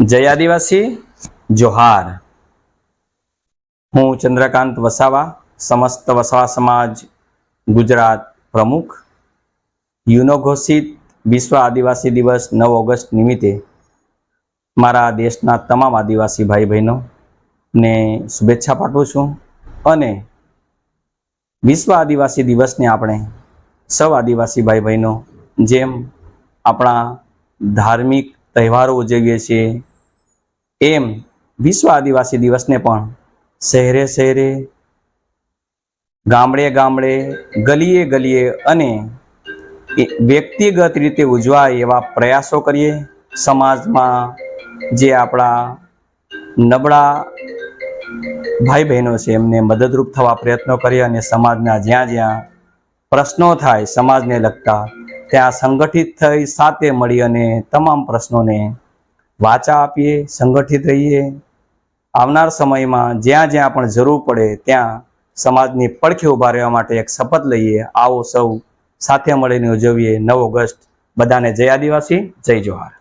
જય આદિવાસી, જોહાર. હું ચંદ્રકાંત વસાવા, સમસ્ત વસાવા સમાજ, ગુજરાત પ્રમુખ. યુનો ઘોષિત વિશ્વ આદિવાસી દિવસ નવ ઓગસ્ટ નિમિત્તે મારા દેશના તમામ આદિવાસી ભાઈ બહેનો ને શુભેચ્છા પાઠવું છું અને વિશ્વ આદિવાસી દિવસને આપણે સૌ આદિવાસી ભાઈ બહેનો જેમ આપણા ધાર્મિક તહેવારો ઉજવીએ છીએ એમ વિશ્વ આદિવાસી દિવસને પણ શહેરે શહેરે, ગામડે ગામડે, ગલીએ ગલીએ અને વ્યક્તિગત રીતે ઉજવાય એવા પ્રયાસો કરીએ. સમાજમાં જે આપણા નબળા ભાઈ બહેનો છે, એમને મદદરૂપ થવા પ્રયત્નો કરીએ અને સમાજના જ્યાં જ્યાં પ્રશ્નો થાય, સમાજને લગતા, ત્યાં સંગઠિત થઈ, સાથે મળી અને તમામ પ્રશ્નોને વાચા આપીએ, સંગઠિત રહીએ. આવનાર સમયમાં જ્યાં જ્યાં પણ જરૂર પડે ત્યાં સમાજની પડખે ઊભા રહેવા માટે એક શપથ લઈએ. આવો સૌ સાથે મળીને ઉજવીએ નવ ઓગસ્ટ. બધાને જય આદિવાસી, જય જોહાર.